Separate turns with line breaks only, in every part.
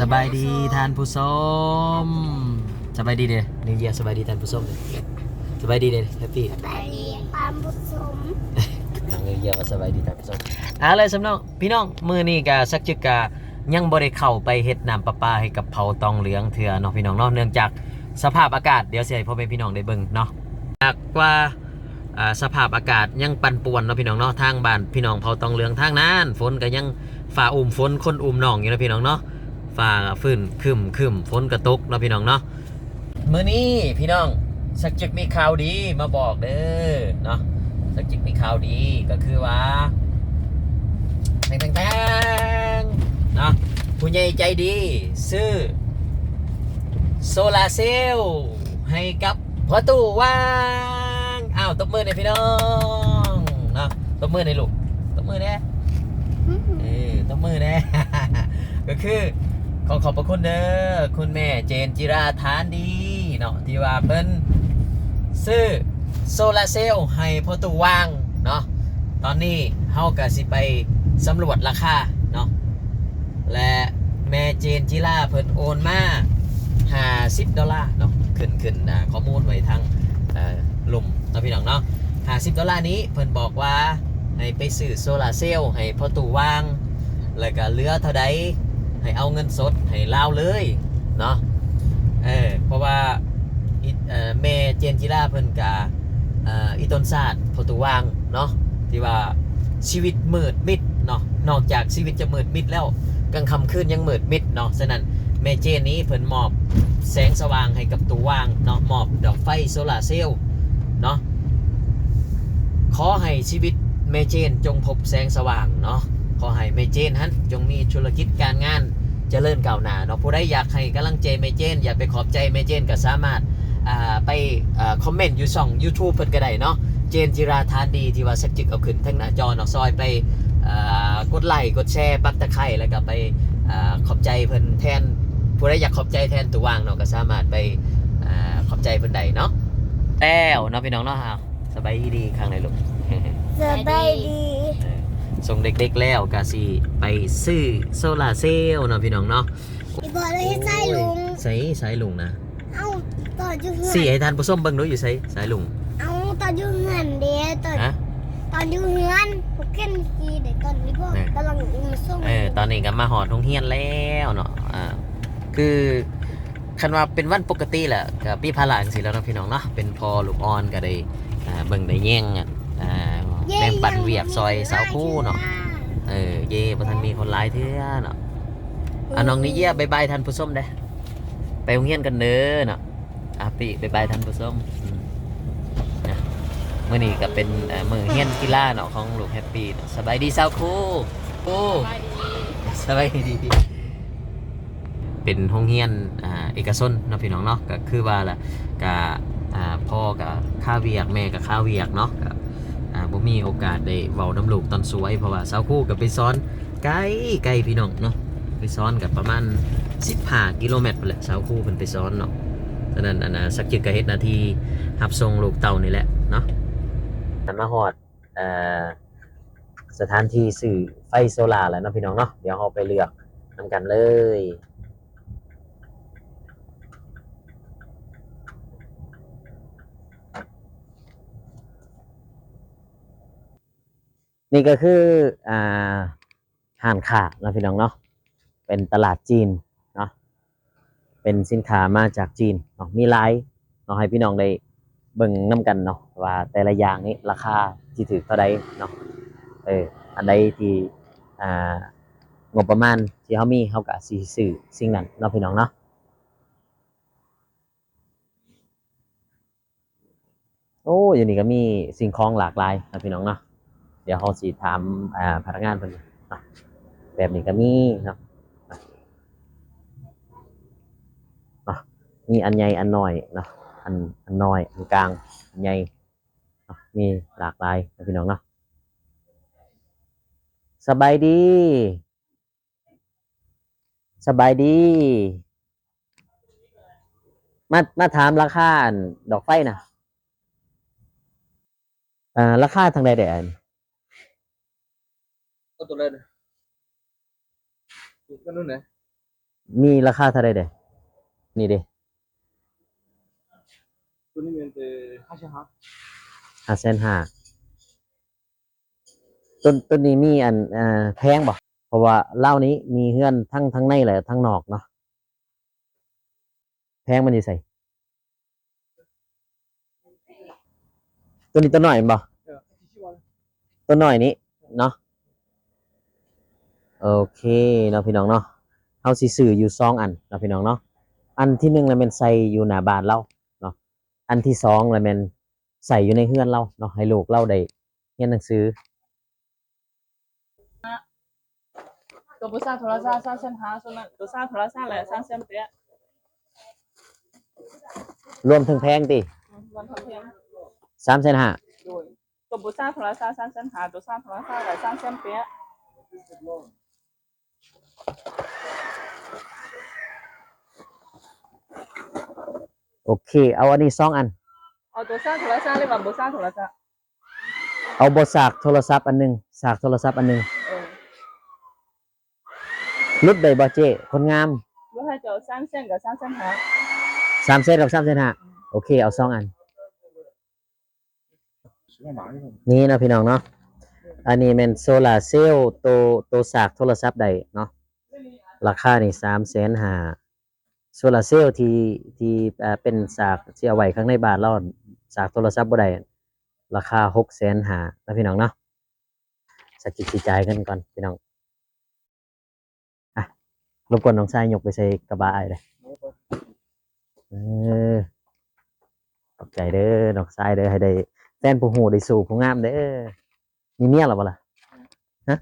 สบายดีท่านผู้ชมสบายดีเด้นิวเยียสบายดีท่านผู้ชมเด้สบายดีเด้แฮปปี้
สวัสดีความผสม
ทางนิวเยียว่าสบายดีท่านผู้ชมอ่าเลยสำน้องพี่น้องมื้อนี้ก็สักจึกกะยังบ่ได้เข้าไปเฮ็ดน้ำประปาให้กับเผาตองเหลืองเถื่อเนาะพี่น้องเนาะเนื่องจากสภาพอากาศเดี๋ยวสิให้พ่อแม่พี่น้องได้เบิ่งเนาะหากว่าอ่าสภาพอากาศยังปั่นป่วนเนาะพี่น้องเนาะทางบ้านพี่น้องเผาตองเหลืองทางนั้นฝนก็ยังฝ่าอุ่มฝนคนอุ่มหนองอยู่นะพี่น้องเนาะ ฟ้าฟื้นครึมครึมฝนกระตกเนาะพี่น้องเนาะมื้อนี้พี่น้องสักจึกมีข่าวดีมาบอกเด้อเนาะสักจึกมีข่าวดีก็คือว่าแตงแตงแตงเนาะผู้ใหญ่ใจดี ซื้อโซลาร์เซลล์ให้กับพ่อตู่ว่างอ้าวตบมือหน่อยพี่น้องเนาะตบมือหน่อยลูกตบมือแน่เออต้องมือแน่ก็คือ ขอขอบพระคุณเด้อคุณแม่เจนจิราทานดีเนาะที่ว่าเพิ่นซื้อโซลาร์เซลล์ให้พ่อตู่วางเนาะตอนนี้เฮาก็สิไปสำรวจราคาเนาะและแม่เจนจิราเพิ่นโอนมา50ดอลลาร์เนาะขึ้นขึ้นข้อมูลไว้ทางเอ่อลุ่มนะพี่น้องเนาะ50ดอลลาร์นี้เพิ่นบอกว่าให้ไปซื้อโซลาร์เซลล์ให้พ่อตู่วาง แล้วก็เลือเท่าใด ให้เอาเงินสดให้ลาวเลยเนาะเออเพราะว่าเอ่อแม่เจนจิราเพิ่นกะเอ่ออีต้นศาสตร์พอตู่วางเนาะที่ว่าชีวิตมืดมิดเนาะนอกจากชีวิตจะมืดมิดแล้วกลางค่ำคืนยังมืดมิดเนาะฉะนั้นแม่เจนนี้เพิ่นมอบแสงสว่างให้กับตู่วางเนาะมอบดอกไฟโซลาร์เซลล์เนาะขอให้ชีวิตเมเจนจงพบแสงสว่างเนาะขอให้เมเจนฮันจงมีธุรกิจการงาน เจริญก้าวหน้าเนาะผู้ใดอยากให้กำลังใจเมเจน อยากไปขอบใจเมเจนก็สามารถอ่าไปอ่าคอมเมนต์อยู่ช่อง YouTube เพิ่นก็ได้เนาะเจนจิราทานดีที่ว่าสักจึกเอาขึ้นทั้งหน้าจอเนาะซอยไปอ่ากดไลค์กดแชร์ปักตะไคร้แล้วก็ไปอ่าขอบใจเพิ่นแทนผู้ใดอยากขอบใจแทนตัววางเนาะก็สามารถไปอ่าขอบใจเพิ่นได้เนาะแล้วเนาะพี่น้องเนาะอ้าวสบายดีข้างในลูก
สบายดี
ส่งเด็กๆแล้วก็สิไปซื้อโซลาร์เซลล์เนาะพี่น้องเนาะ
อีบอกเลยให้ใส่ลุง
ใส่สายลุงนะ
เอ้าตอนอยู่เหื
สี่
อน
ให้ท่านผู้ชมเบิ่งดูอยู่ใส่สายลุง
เอ้าตอนอยู่เหือนเด้ตอน
ฮะ
ตอนอยู่เหือนพวกเกันกีเด็กตอนนี้พวก
เนี่ย
กำลังมาส่ง
เออตอนนี้ก็มาหอดโรงเรียนแล้วเนาะอ่าคือคันว่าเป็นวันปกติแหละก็พี่พาหลานสิแล้วเนาะพี่น้องเนาะเป็นพอลูกอ่อนก็ได้อ่าเบิ่งได้แย่งอะอ่า แบ่งปันเวียกซอยสาวคู่เนาะเออเย่บ่ทันมีคนหลายเทื่อเนาะอะน้องนิเยียบายบายท่านผู้ชมเด้อไปโรงเรียนกันเด้อเนาะอะปีบายบายท่านผู้ชมอืมนะมื่อนี้ก็เป็นเอ่อมือเฮียนกีฬาเนาะของลูกแฮปปี้เนาะสบายดีสาวครูครูสบายดีเป็นห้องเฮียนอ่าเอกชนเนาะพี่น้องเนาะก็คือว่าละกะอ่าพ่อกับข้าวเวียกแม่กับข้าวเวียกเนาะ ก็อ่าบ่มีโอกาสได้เว้าน้ำลูกตอนสวยเพราะว่าสาวครูก็ไปสอนไกลไกลพี่น้องเนาะไปซ้อนกับประมาณ15กิโลเมตรแหละสาวคู่เพิ่นไปซ้อนเนาะฉะนั้นอันน่ะสักจิกกะเฮ็ดนาทีรับส่งลูกเต่านี่แหละเนาะอันมาฮอดเอ่อสถานที่สื่อไฟโซลาร์แล้วเนาะพี่น้องเนาะเดี๋ยวเราไปเลือกนำกันเลย นี่ก็คืออ่าห้านค้าเนาะพี่น้องเนาะเป็นตลาดจีนเนาะเป็นสินค้ามาจากจีนเนาะมีหลายเนาะให้พี่น้องได้เบิ่งนํกันเนาะว่าแต่ละอย่างนี้ราคาที่ถือเท่าใดเนาะเอออันใดที่อ่างบประมาณที่เฮามีเฮาก็สิซื้อสิ่งนั้นเนาะพี่น้องเนาะโอ้อยู่นี่ก็มีสิ่งของหลากหลายนะพี่น้องเนาะ เดี๋ยวเราสิถามอ่าพนักงานเพิ่นะแบบนี้ก็มีเนาะมีอันใหญ่อันน้อยเนาะอันอันน้อยอันกลางอันใหญ่มีหลากหลายนะพี่น้องเนาะสบายดี สบายดี มามาถามราคาดอกไฟนะอ่าราคาทางใดเด่น
ก็ตัวเล่นอยู่ก็นู่นนะ
มีราคาเท่าไรเด้นี่เด้
ตัวนี้เป็นแต่ห้าสิบห้า
ห้าแสนห้าต้นต้นนี้มีอันเอ่อแพงบ่เพราะว่าเล่าวนี้มีเฮือนทั้งทั้งในและทั้งนอกเนาะแพงมันอยู่ใส่ตัวนี้ตัวหน่อยแม่นบ่
เออที่ชื่อว่า
ตัวหน่อยนี้เนาะ โอเคเนาะพี่น้องเนาะเฮาสิซื้ออยู่สองอันเนาะพี่น้องเนาะอันที่หนึ่งแล้วแม่นใส่อยู่หน้าบ้านเราเนาะอันที่สองแล้วแม่นใส่อยู่ในเฮือนเราเนาะให้ลูกเราได้เรียนหนังสือ
ตัวบุษราโทรศัพท์สร้างเส้นหาส่วนนั้นตัวสร้างโทรศัพท์แหละสร้างเส้นเปียะ
รวมถึงแพงติ
วันทำเพียง
สามแสนห้า
โดยตัวบุษราโทรศัพท์สร้างเส้นหาตัวสร้างโทรศัพท์แหละสร้างเส้นเปียะ
โอเค เอาอันนี้สองอัน
เอาตัวสร้างโทรศัพท์เลยว่าบุษราโทรศัพท์
เอาบทสากโทรศัพท์อันหนึงสากโทรศัพท์อันหนึง
เออ
รุดได้บ่เจ้คนงาม
ว่าให้เจ้าสร้างเส้นกับสร้างเส้นหา
สามเซนกับสามเซนห้าโอเค เอาสองอัน
สิบห้าบาทนี่ผม
นี่เนาะพี่น้องเนาะ อันนี้เป็นโซลาร์เซลล์ตัวตัวสากโทรศัพท์ได้เนาะ ราคานี่สามแสนหาโซลาร์เซลล์ที่ที่เป็นสากที่เอาไว้ข้างในบ้านเราสากโทรศัพท์บ่ได้ราคาหกแสนหานะพี่น้องเนาะสกจิตสิจ่ายกันก่อนพี่น้องอะรบกวนน้องชายยกไปใส่กระบะไอ้เลยเออขอบใจเด้อน้องชายเด้อให้ได้แฟนผู้หูได้สู่ผู้งามเด้อมีเมียหรอบ่ล่ะ
ยัง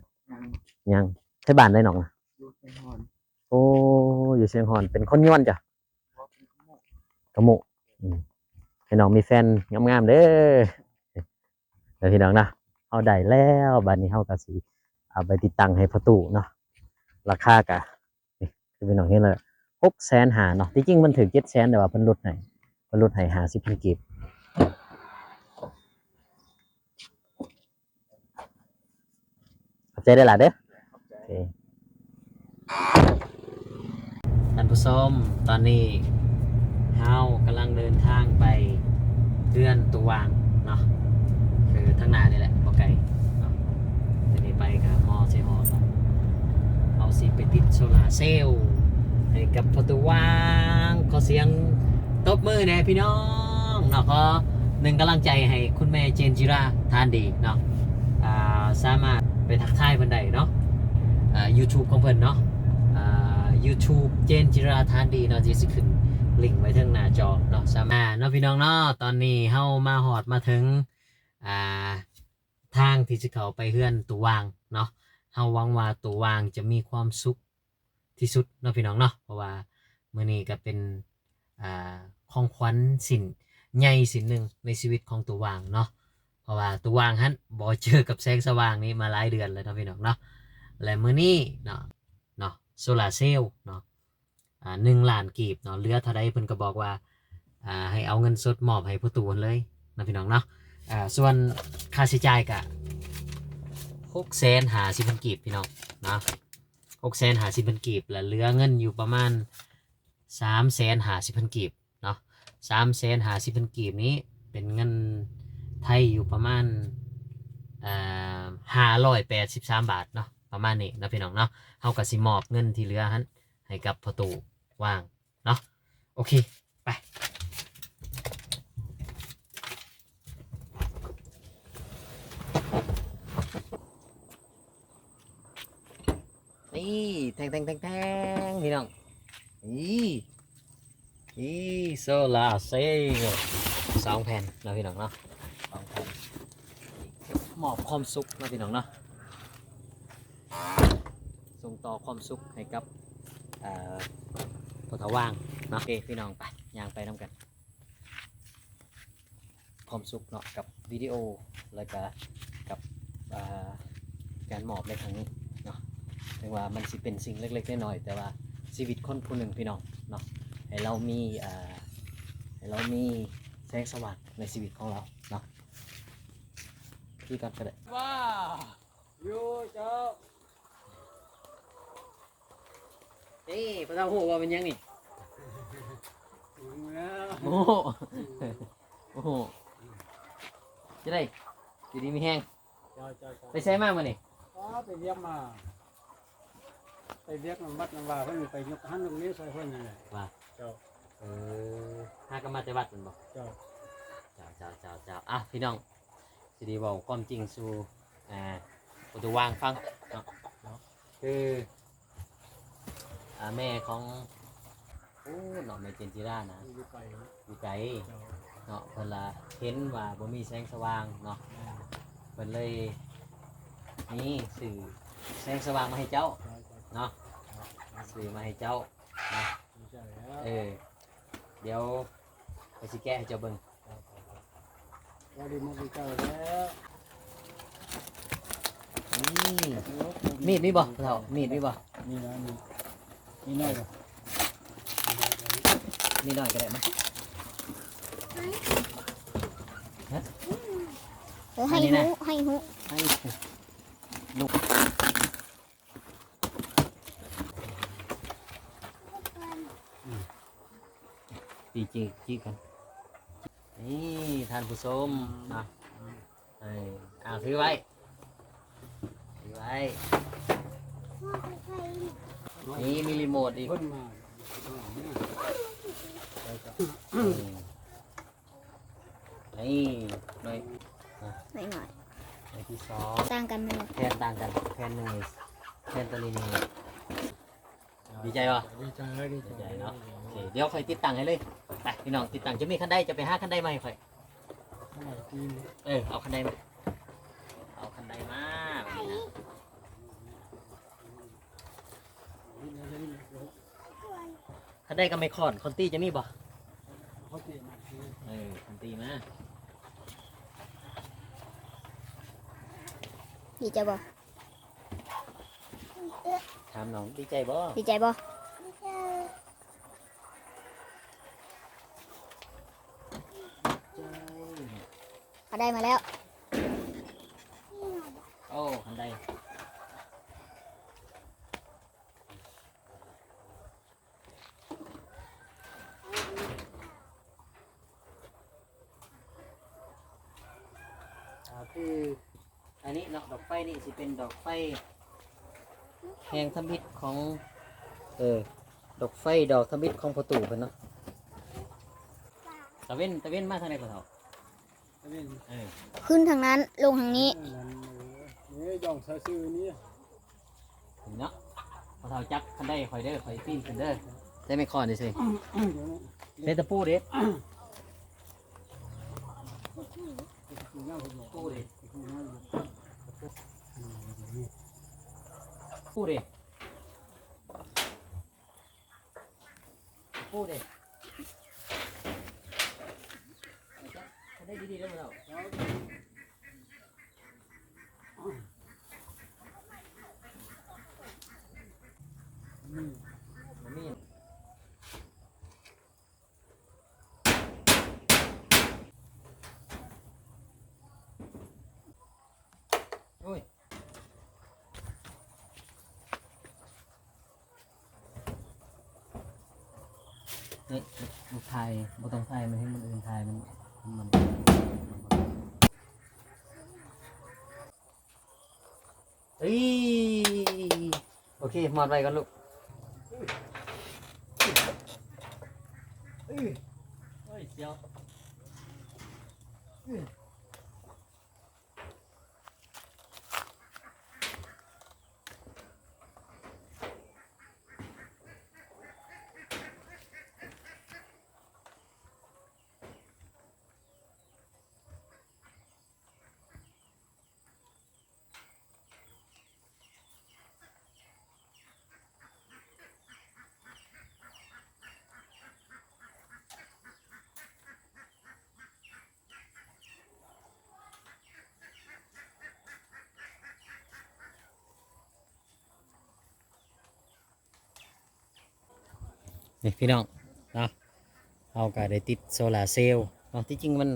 ยังใช่บ้านได้หนองนะ
ดูเป็นหอน
โอ้อยู่เชียงฮอนเป็นคนย้วนจ้ะกระมุให้น้องมีแฟนงามๆเด้อเดี๋ยวพี่น้องนะเอาได้แล้วบัดนี้เฮาก็สิเอาไปติดตั้งให้ประตูเนาะราคากะนี่คือพี่น้องเห็นเลยหกแสนหาเนาะที่จริงมันถึงเจ็ดแสนแต่ว่าเพิ่นลดให้เพิ่นลดให้หาสิบพันกีบขอบใจได้อล่ะเด้อโอเค ท่านผู้ชมตอนนี้เฮากำลังเดินทางไปเดือนตัววางเนาะคือทางหน้านี่แหละบ่ไกลเนาะนี้ไปกับมอเซฮอสเอาสิไปติดโซลาเซลล์ให้กับประตูวางขอเสียงตบมือแน่พี่น้องเนาะก็หนึ่งกำลังใจให้คุณแม่เจนจิราทานดีเนาะอ่าสามารถไปทักทายเพิ่นได้เนาะอ่า YouTube ของเพิ่นเนาะ YouTube เจนจิราทานดีเนาะที่สิขึ้นลิงก์ไว้ทางหน้าจอเนาะสามารถเนาะพี่น้องเนาะตอนนี้เฮามาหอดมาถึงอ่าทางที่จะเข้าไปเฮือนตัววางเนาะเฮาหวังว่าตัววางจะมีความสุขที่สุดเนาะพี่น้องเนาะเพราะว่ามื้อนี้ก็เป็นอ่าของขวัญสินใหญ่สินหนึ่งในชีวิตของตัววางเนาะเพราะว่าตัววางฮั่นบ่เจอกับแสงสว่างนี้มาหลายเดือนแล้วเนาะพี่น้องเนาะและมื้อนี้เนาะ โซลาเซลล์เนาะหนึ่งล้านกีบเนาะเลือเท่าใดเพิ่นก็บอกว่าอ่าให้เอาเงินสดมอบให้ผู้ตูนเลยนะพี่น้องเนาะอ่าส่วนค่าใช้จ่ายก็หกแสนหาสิบพันกีบพี่น้องเนาะหกแสนหาสิบพันกีบและเหลือเงินอยู่ประมาณสามแสนหาสิบพันกีบเนาะสามแสนหาสิบพันกีบนี้เป็นเงินไทยอยู่ประมาณห้าร้อยแปดสิบสามบาทเนาะประมาณนี้นะพี่น้องเนาะ เฮากับสิมอบเงินที่เหลือหันให้กับประตูว่างเนาะโอเคไปนี่แทงแทงแทงแทงพี่น้องนี่นี่โซลาเซลล์สองแผ่นนะพี่น้องเนาะสองแผ่นมอบความสุขนะพี่น้องเนาะส่ง ต่อความสุขให้กับเอ่อพอทว่างเนาะโอเคพี่น้องไปย่างไปน้ำกัน ความสุขเนาะกับวิดีโอแล้วก็กับอ่าการมอบในครั้งนี้เนาะถึงว่ามันสิเป็นสิ่งเล็กๆน้อยๆแต่ว่าชีวิตคนผู้หนึ่งพี่น้องเนาะให้เรามีอ่าให้เรามีแสงสว่างในชีวิตของเราเนาะพี่กันก็ได้
ว้าวยูเจ้า
นี่พระเจ้าหูว่าเป็นยังนี่
แล้ว
โอ้โหโอ้โหจะได้ดีดีมีแห้ง
จ้าจ้าจ้า
ไปใช้มากมานี่
อ๋อไปเรียกมา ไปเรียกมันบัดมันว่าเพิ่นไปยกหันตรงนี้ใส่เพิ่นนี่แหละ
ว่า
เจ้า
เออหากนมาแต่วัดมันบอก
เจ้า
เจ้าเจ้าเจ้าเจ้าอะพี่น้องสิดีบอกความจริงสู่อ่าประตูวางฟังเนาะคือ อ่าแม่ของโอ้เนาะแม่เจนจิรานะ
อยู่ไกล
อยู่ไกล
เจ้า
เนาะเพิ่นละเห็นว่าบ่มีแสงสว่างเนาะเพิ่นเลยนี่สื่อแสงสว่างมาให้เจ้า
เจ้าเจ้า
เนาะสื่อมาให้เจ้านะ
ใช่แล้ว
เออเดี๋ยวไปสิแก้ให้เจ้าเบิ่ง
ว่าดีมาดีเจ้าแล้ว
นี่มีดมีบ่พ่อเฒ่ามีดมีบ่
นี่นะนี่ นี่น้อยบ่
มีหน่อยก็ได้มั้ย
เออให้
อันนี้
หู
นะ
ให้หู
ให้ลูกตีจีจีกันนี่ท่านผู้ชมนะเอออ่าถือไว้ถือไว้ นี่มีรีโมทอีก
เพิ่นมา
อืมนี่หน่อย
หน่อยหน่อย
หน่อยที่สอง
ต่างกันไหมล่ะ
แทนต่างกันแทนหนึ่งแทนตัวนี้นี่ดีใจป่ะ
ดีใจเลยดี
ดี
ใจ
ใจเนาะโอเคเดี๋ยวค่อยติดตั้งให้เลยไปพี่น้องติดตั้งจะมีคันใดจะไปหาคันใดมาให้ค่อย
เท่าไหร่ปีนี้
เออเอาคันใดมาเอาคันใดมา แบบนี้นะคันใดก็ไม่คอนคอนตี้จะมีบ่
เขาเตะมาที
เออคอนตี้มา
ดีใจบ่
ถามน้องดีใจบ่
ดีใจบ่เขาได้มาแล้ว
โอ้คันใด คือ อันนี้เนาะดอกไฟนี่สิเป็นดอกไฟแหงทมิตของเออดอกไฟดอกทมิตของประตูเพิ่นเนาะตะเว้นตะเว้นมาทางไหนพ่อเฒ่า
นี่
เออ
ขึ้นทางนั้นลงทางนี้
นี่ย่องซื่อๆนี่
นี่เนาะพ่อเฒ่าจับคันได้ข่อยเด้อข่อยปีนขึ้นเด้อได้ไม่คอนดิสิเด้ตะปูเด้ ปูเด้ปูเด้ปูเด้คันได้ดีๆแล้วเฒ่า เฮ้ยมันถ่ายบ่ต้องไทยมันให้มันอื่นไทยมันมันเอ้ยโอเคหมอดไปก่อนลูกเฮ้ยเฮ้ยเสียว นี่พี่น้องเนาะเอาก็ได้ติดโซลาเซลล์เนาะที่จริงมัน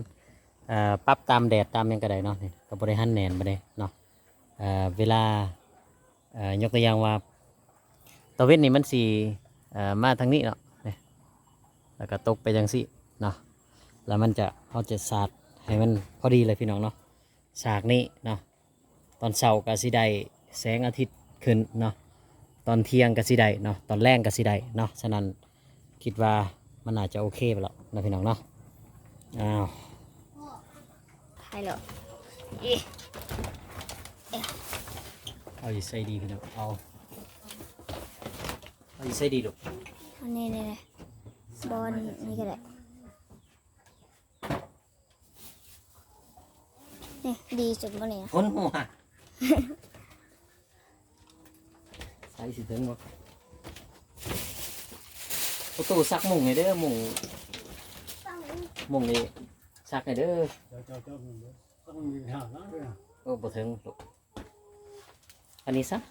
ปรับตามแดดตามยังก็ได้เนาะนี่ก็บบริหันแนนบ่ได้เนาะเวลายกตัวอย่างว่าตะเวนนี่มันสีมาทางนี้เนาะแล้วก็ตกไปจังสิเนาะแล้วมันจะเขาจะสาดให้มันพอดีเลยพี่น้องเนาะฉากนี้เนาะตอนเช้าก็สิได้แสงอาทิตย์ขึ้นเนาะตอนเที่ยงก็สิได้เนาะตอนแรงก็สิได้เนาะฉะนั้น คิดว่ามันน่าจะโอเคไปแล้วนะพี่น้องเนาะอ้าว
ใช่เหรออี
เอาอีใส่ดีพี่น้องเอาเอาอีใส่ดีลูก
อันนี้นี่เลยบอลนี่ก็ได้นี่ดีสุดบ่เนี่ย
คนหัวใส่สิถึงบ่ ประตูซักมุงไงเด้อมุงมุงนี่ซักไงเด้อ
เจ้าเจ้าเจ้ามันเด้อต้องมีหานะเด้อ
โอ้บ่ถึงลูกอันนี้ซัก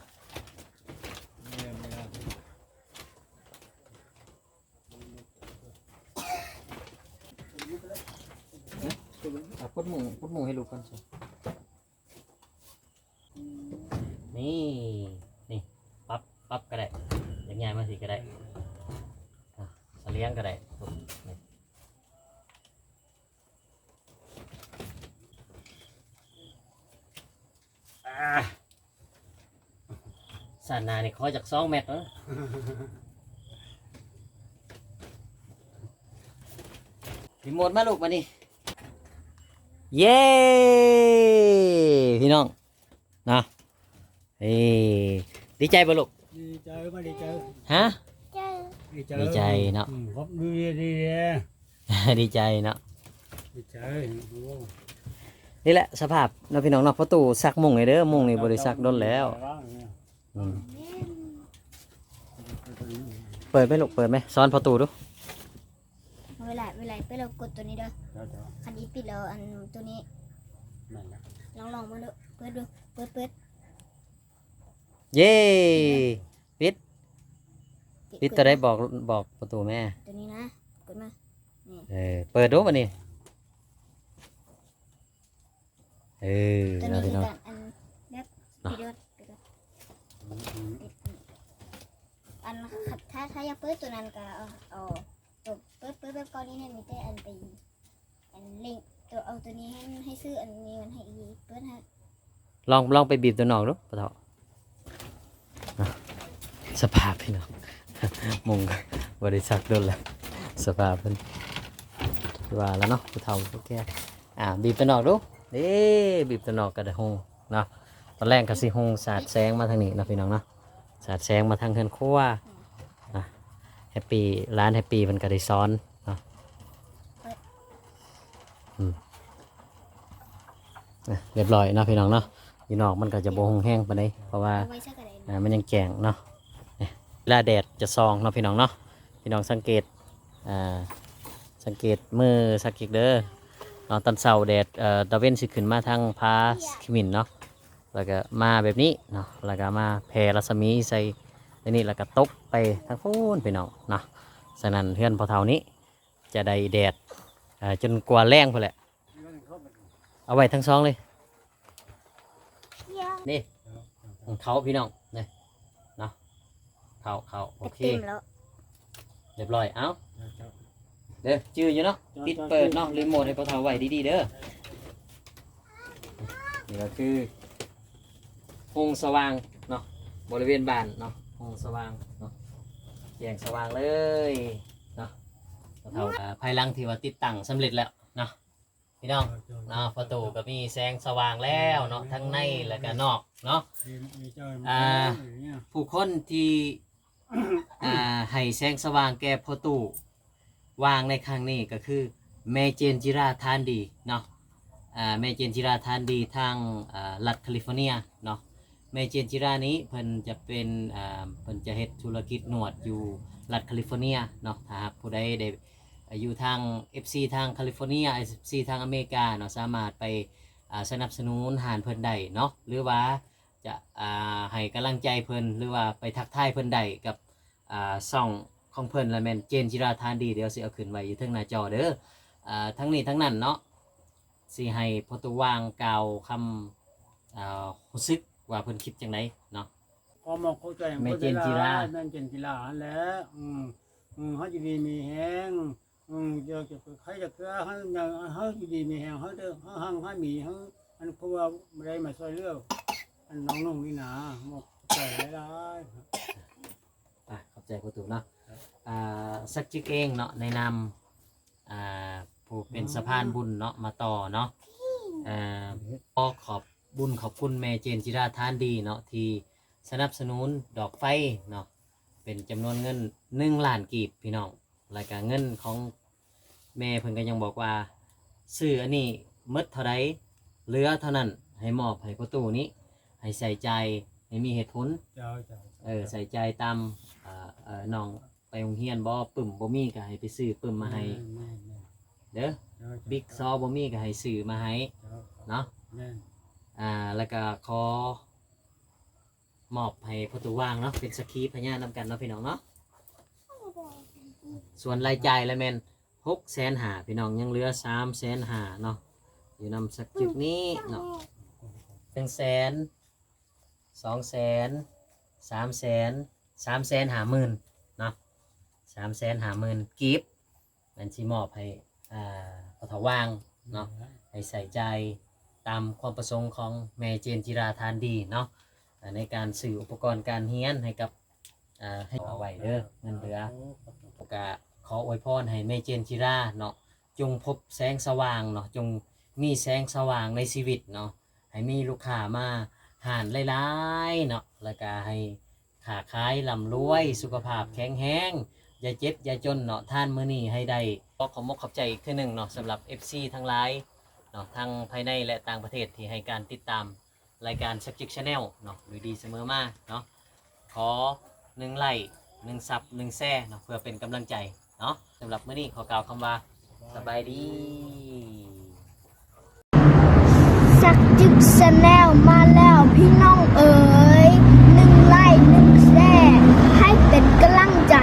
เอา
พุดมุงพุดมุงให้ลูกก่อนสินี่นี่ปรับปรับก็ได้อย่างไงมาสิก็ได้อะเสลียงก็ได้ลูกนี่อ่าสานนานี่ ขอจากสองเมตรเนอะรีโมทมาลูกมานี่เย้พี่น้องนะเฮ้ดีใจบ่ลูก
ดีใจไม่ดีใจ
ฮะ
เจ้า
ดีใจ
ดีใจเนาะ
อืมครับดูดีดีดี
ดีใจเนาะ
ดีใจโอ้
นี่แหละสภาพเนาะพี่น้องเนาะเพราะตู้ซักมุงเลยเด้อมุงนี่บริษัทดนแล้ว อืมเปิดไหมลูกเปิดไหมซ้อนประตูดู
เวลาเวลาไปเรากดตัวนี้เด้อ
เจ้าเจ้า
คันนี้ปิดแล้วอันตัวนี้
นั่นแหละ
ลองลองมาดูเปิดดูเปิดเปิด
เย้ปิดปิดตัวได้บอกบอกประตูแม่
ตัวนี้นะกดมา
เออเปิดดูมานี่เออ
ตัว
เนาะ
นี้
พี่
คือ
น้อง
การอันแบบปิดด้วยปิดด้วย
อืมอืม
ปิดอัน ถ้าอยากเปิดตัวนั้นก็เอาเอาตัวเปิดเปิดแบบก่อนนี้ให้มีแต่อันไปอันลิงตัวเอาตัวนี้ให้ให้ซื้ออันนี้มันให้อีเปิดให้
ลองลองไปบีบตัวนอกดูปะเถาอะสภาพพี่น้องมุงบริษัทโดนแล้วสภาพเป็นว่าแล้วเนาะปะเถาพวกแกอ่าบีบตัวนอกดูเด้บีบตัวนอกก็ได้หงเนาะตอนแรกก็สิหงสาดแสงมาทางนี้นะพี่น้องเนาะสาดแสงมาทางเฮือนครัว ปปี้ร้านแฮปปี้มันก็ได้ซ้อนเนาะอืมอะเรียบร้อยเนาะพี่น้องเนาะอยู่นอกมันก็จะโบหงแห้งไปเลยเพราะว่า
เอาไว้สักกระได
อ่ามันยังแกงเนาะเนี่ยเวลาแดดจะซองเนาะพี่น้องเนาะพี่น้องสังเกตอ่าสังเกตมือสักกิกเด้อเนาะตอนเช้าแดดเอ่อตะเว้นสิขึ้นมาทางพาสขิมินเนาะแล้วก็มาแบบนี้เนาะแล้วก็มาแผ่รัศมีใส่ ในนี้แล้วก็ตกไปทางโน้นพี่น้องเนาะฉะนั้นเพื่อนพอเท่านี้ จะได้แดดอ่าจนกว่าแรงพอแหละ เอาไว้ทั้งสองเลย นี่ของเขาพี่น้องนี่เนาะเขาเขาโอเค
เต็มแล้ว
เรียบร้อยเอ้า
เจ้าเจ้า
เด้อจื้ออยู่เนาะ
จ้ะ
ปิด
จ้ะ
เปิดเนาะรีโมทให้พวกเราไว้ดีๆเด้อนี่ก็คือห้องสว่างเนาะบริเวณบ้านเนาะ ห้องสว่างเนาะแจ้งสว่างเลยเนาะพวกเราอ่าภายหลังที่ว่าติดตั้งสำเร็จแล้วเนาะพี่น้อง
เจ้า
เนาะประตูก็มีแสงสว่างแล้วเนาะทั้งในและก็นอกเนาะ
มีมีเจ้า
อ่า
เนี่ย
ผู้คนที่ อ่าให้แสงสว่างแก่พ่อตู่วางในครั้งนี้ก็คือแม่เจนจิราทานดีเนาะอ่าแม่เจนจิราทานดีทางอ่ารัฐแคลิฟอร์เนียเนาะ แม่เจนจิรานี้เพิ่นจะเป็นอ่าเพิ่นจะเฮ็ดธุรกิจนวดอยู่รัฐแคลิฟอร์เนียเนาะถ้าหากผู้ใดได้อยู่ทาง FC ทางแคลิฟอร์เนีย FC ทางอเมริกาเนาะสามารถไปอ่าสนับสนุนหารเพิ่นได้เนาะหรือว่าจะอ่าให้กำลังใจเพิ่นหรือว่าไปทักทายเพิ่นได้กับอ่าซ่องของเพิ่นละแม่นเจนจิราทานดีเดี๋ยวสิเอาขึ้นไว้อยู่เทั้งหน้าจอเด้ออ่าทั้งนี้ทั้งนั้นเนาะสิให้พอตุวางกล่าวคำอ่ารู้สึก ว่าเพิ่นคิดจังไดเนาะ
อมอกเข้าใจ
แม่เจนจิรา
แม่เจนจิราหั่นแหล้วอืมอืมเฮาอยู่ดีมีแฮงอืมเดี๋ยวจะใครจะเกลือเฮาอย่างเฮาอยู่ดีมีแฮงเฮาเด้อเฮาหังเฮามีเฮาอันเพราะว่าบ่ได้มาช่วยเหลืออันน้องนุ่งนี่นะหมกใจหลายๆ
อะขอบใจประตูเนาะอ่าสักจึกเองเนาะในนามอ่าผู้เป็นสะพานบุญเนาะมาต่อเนาะอ่าขอขอบ บุญขอบคุณแม่เจนจิราทานดีเนาะที่สนับสนุนดอกไฟเนาะเป็นจำนวนเงินหนึ่งล้านกีบพี่น้องรายการเงินของแม่เพิ่นก็ยังบอกว่าซื้ออันนี้หมดเท่าไรเหลือเท่านั้นให้มอบให้ประตูนี้ ให้ใส่ใจให้มีเหตุผล
เจ้าเจ้า
เออใส่ใจตามเอ่อเอ่อน้องไปโรงเรียนบ่ปึ่มบ่มีก็ให้ไปซื้อปึ่มมาให้
แม่แม่
เด้อ
เจ้า
บิ๊กซอบ่มีก็ให้ซื้อมาให้
เจ้า
เนาะ
แม่
อ่าแล้วก็ขอมอบให้พ่อตูว่างเนาะเป็นสกขีพยานนำกันเนาะพี่น้องเนาะส่วนรายจ่ายแล้วแม่น6แสนหาพี่น้องยังเหลือ3แสนหาเนาะอยู่นำสักจุดนี้เนาะ1แสน2แสน3แสน3แสนหาหมื่นสามแสนหาหมื่นกิฟต์มันชิมอบให้อ่าปทว่างเนาะให้ใส่ใจ ตามความประสงค์ของแม่เจนจิราทานดีเนาะอ่าในการสื่ออุปกรณ์การเฮียนให้กับอ่าให้เอาไว้เด้อเงินเหลือกาขออวยพรให้แม่เจนจิราเนาะจงพบแสงสว่างเนาะจงมีแสงสว่างในชีวิตเนาะให้มีลูกค้ามาหานหลายๆเนาะแล้วก็ให้ขาขายลำรวยสุขภาพแข็งแรงอย่าเจ็บอย่าจนเนาะท่านมื้อนี้ให้ได้ขอขอบมกขอบใจอีกเทื่อหนึ่งเนาะสำหรับ FC ทั้งหลาย เนาะทั้งภายในและต่างประเทศที่ให้การติดตามรายการ Subject Channel เนาะดูดีเสมอมาเนาะขอหนึ่งไลค์หนึ่งซับหนึ่งแช่เนาะเพื่อเป็นกำลังใจเนาะสำหรับมื้อนี้ขอกล่าวคำว่าสบายดี
สักจึกชาแนลมาแล้วพี่น้องเอ๋ยหนึ่งไลค์หนึ่งแช่ให้เป็นกำลังใจ